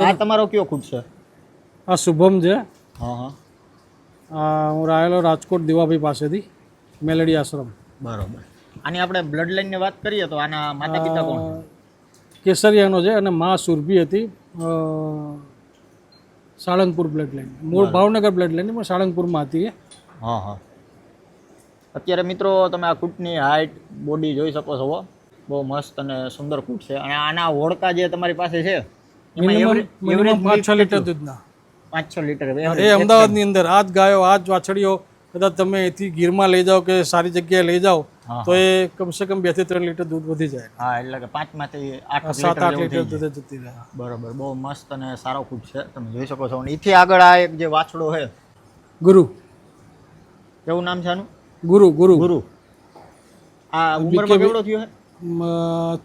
આ તમારો કયો ખૂટ છે? આ શુભમ છે. હા હા. આ હું રાયેલો રાજકોટ દેવાભાઈ પાસેથી મેલેડી આશ્રમ. બરોબર. આની આપણે બ્લડ લાઈનની વાત કરીએ તો આના માતા પિતા કોણ? કેસરિયાનો છે અને મા સુરભી હતી સાળંગપુર બ્લડ લાઈન મૂળ ભાવનગર બ્લડ લાઈન પણ સાળંગપુરમાં હતી હા હા. અત્યારે મિત્રો તમે આ કૂટની હાઇટ બોડી જોઈ શકો છો. બહુ મસ્ત અને સુંદર કૂટ છે. અને આના હોડકા જે તમારી પાસે છે મિનિમમ પાંચ છ લીટર દૂધના. પાંચ છ લીટર એ અમદાવાદની અંદર આ જ ગાયો આ જ વાછડીઓ કદાચ તમે અહીંથી ગીરમાં લઈ જાઓ કે સારી જગ્યાએ લઈ જાઓ તો એ કમસે કમ બેથી ત્રણ લીટર દૂધ વધી જાય. હા એટલે કે પાંચમાંથી આઠ સાત આઠ લીટર દૂધ જતી રહે. બરોબર બહુ મસ્ત અને સારો ખૂબ છે તમે જોઈ શકો છો. અને એથી આગળ આ એક જે વાછડો છે ગુરુ. કેવું નામ છે આનું? ગુરુ ગુરુ. ગુરુ. આ ઉંમરમાં કેવડો થયો છે?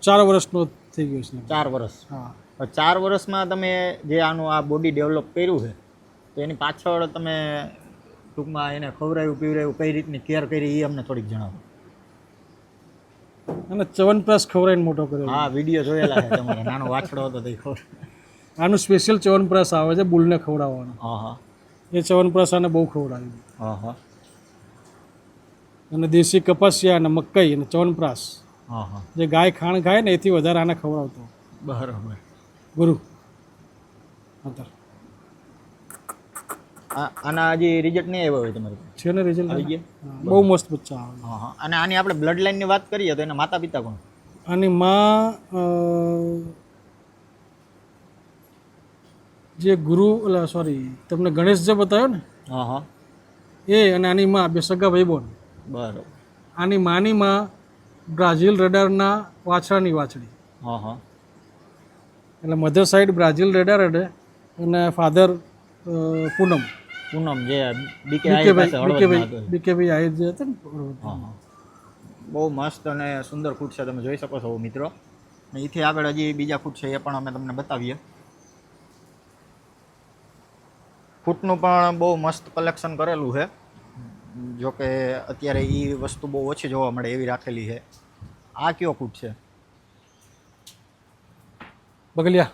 ચાર વર્ષનો થઈ ગયો છે. ચાર વર્ષ. હા. ચાર વર્ષમાં તમે જે આનું આ બોડી ડેવલપ કર્યું છે તો એની પાછળ તમે ટૂંકમાં એને ખવડાયું પીવરાયું કઈ રીતની કેર કરી એ અમને થોડીક જણાવો. અને ચવનપ્રાશ ખવડાવીને મોટો કર્યો. હા વીડિયો જોયેલા છે તમારે. નાનો વાછડો હતો તે ખબર આનું સ્પેશિયલ ચવનપ્રાશ આવે છે બુલને ખવડાવવાનો. હા હા એ ચવનપ્રાશ આને બહુ ખવડાવ્યું. હા હા અને દેશી કપાસિયા અને મકાઈ અને ચવનપ્રાશ હા હા જે ગાય ખાણ ખાય ને એથી વધારે આને ખવડાવતો. બરાબર. ગુરુ. અંતર. આ આના હજી રિઝલ્ટ નહીં આવ્યો હોય તમારી છે ને રિઝલ્ટ આવી ગયા? બહુ મસ્ત બચ્ચા આવે. હા હા. અને આની આપણે બ્લડ લાઈનની વાત કરીએ તો એના માતા પિતા કોણ? આની માં જે ગુરુ એટલે સોરી તમને ગણેશ જે બતાવ્યો ને? હા હા. એ અને આની માં બે સગા ભાઈ બોન બરાબર. આની માની માં બ્રાઝિલ રડારના વાછરાની વાછડી. હા હા. એટલે મધર સાઈડ બ્રાઝિલ રેડા અડે અને ફાધર પૂનમ. પૂનમ જે બીકે બીકેભાઈ આહિર જે હતા ને બહુ મસ્ત અને સુંદર ફૂટ છે તમે જોઈ શકો છો મિત્રો. અને એથી આગળ હજી બીજા ફૂટ છે એ પણ અમે તમને બતાવીએ. ફૂટનું પણ બહુ મસ્ત કલેક્શન કરેલું છે. જો કે અત્યારે એ વસ્તુ બહુ ઓછી જોવા મળે એવી રાખેલી છે. આ કયો ફૂટ છે? બગલિયા.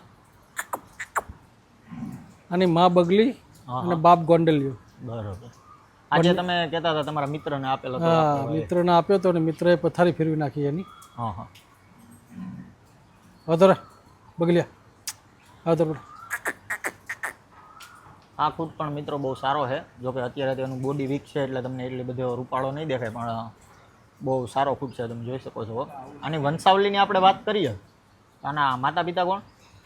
અને મા બગલી અને બાપ ગોંડલિયો. બરોબર. આજે તમે કહેતા હતા તમારા મિત્રને આપેલો હતો હા મિત્રને આપ્યો તો ને મિત્રએ પથારી ફેરવી નાખી એની. હા હા. આવતો બગલિયા. આવતો રે આ ખુદ પણ મિત્રો બહુ સારો છે. જો કે અત્યારે તેનું બોડી વીક છે એટલે તમને એટલી બધો રૂપાળો નહીં દેખાય પણ બહુ સારો ફૂડ છે તમે જોઈ શકો છો. આની વંશાવલીની આપણે વાત કરીએ. આના માતા પિતા કોણ?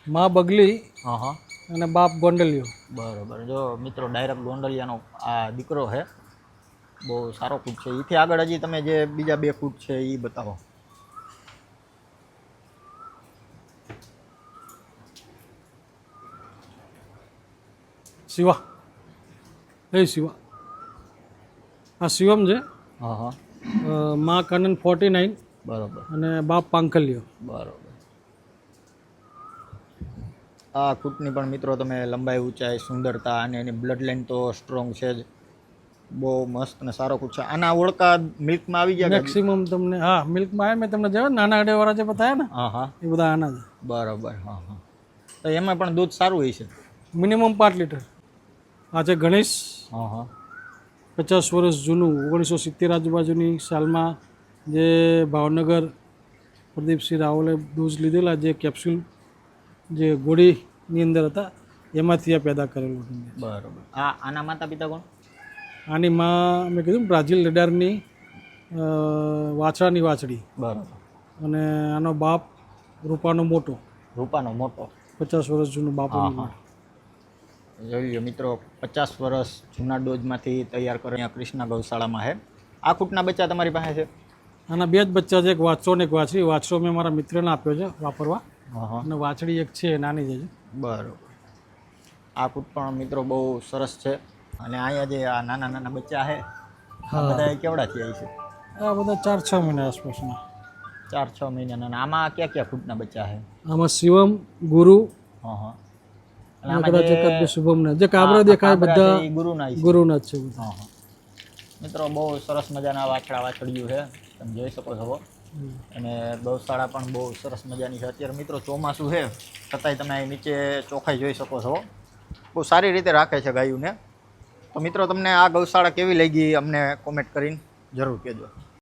માં બગલી હા હા અને બાપ ગોંડલિયો. બરાબર. જો મિત્રો ડાયરેક્ટ ગોંડલિયાનો આ દીકરો છે બહુ સારો ફૂટ છે. એથી આગળ હજી તમે જે બીજા બે ફૂટ છે એ બતાવો. શિવા. એ શિવા. આ શિવમ છે. હા હા માં કનન ફોર્ટી નાઇન બરાબર. અને બાપ પાંકલિયો બરોબર. આ કૂટની પણ મિત્રો તમે લંબાઈ ઊંચાઈ સુંદરતા અને એની બ્લડ લાઇન તો સ્ટ્રોંગ છે જ. બહુ મસ્ત અને સારો કૂટ છે. આના ઓળખા મિલ્કમાં આવી ગયા મેક્સિમમ તમને હા મિલ્કમાં આવે મેં તમને જવા નાના અડેવાળા જે બતાવ્યા ને હા હા. એ બધા આના જ. બરાબર હા હા. તો એમાં પણ દૂધ સારું હોય છે? મિનિમમ પાંચ લીટર. આ છે ગણેશ. હા હા. પચાસ વર્ષ જૂનું ઓગણીસો સિત્તેર આજુબાજુની સાલમાં જે ભાવનગર પ્રદીપસિંહ રાવલે ડોઝ લીધેલા જે કેપ્સ્યુલ જે ગોળીની અંદર હતા એમાંથી આ પેદા કરેલું બરાબર બરોબર. આ આના માતા પિતા કોણ? આની માં મેં કીધું બ્રાઝિલ રડારની વાછડાની વાછડી. બરાબર. અને આનો બાપ રૂપાનો મોટો. રૂપાનો મોટો. પચાસ વર્ષ જૂનું બાપ જોઈ લો મિત્રો પચાસ વર્ષ જૂના ડોઝમાંથી તૈયાર કરે અહીંયા કૃષ્ણા ગૌશાળામાં છે આ કૂટના બચ્ચા તમારી પાસે છે? આના બે જ બચ્ચા છે એક વાંચો ને એક વાછડી. વાંચો મેં મારા મિત્રને આપ્યો છે વાપરવા. અને વાછડી એક છે નાની જ છે બરોબર. આ કૂટ પણ મિત્રો બહુ સરસ છે. અને અહીંયા જે આ નાના નાના બચ્ચા છે આ બધા કેવડા થયા છે આ બધા ચાર છ મહિના આસપાસના. ચાર છ મહિનાના અને આમાં ક્યાં ક્યાં ફૂટના બચ્ચા છે? આમાં શિવમ ગુરુ હા હા કદાચ જે એકાદ બે શુભમ ને જે કાબરા દેખાય બધા ગુરુના ગુરુના જ છે હા હા મિત્રો બહુ સરસ મજાના વાછડા વાછડિયું છે. તમે જોઈ શકો છો. અને ગૌશાળા પણ બહુ સરસ મજાની છે. અત્યારે મિત્રો ચોમાસું છે. છતાંય તમે અહીં નીચે ચોખ્ખાઈ જોઈ શકો છો. બહુ સારી રીતે રાખે છે ગાયુંને. તો મિત્રો, તમને આ ગૌશાળા કેવી લાગી? અમને કોમેન્ટ કરીને જરૂર કહેજો.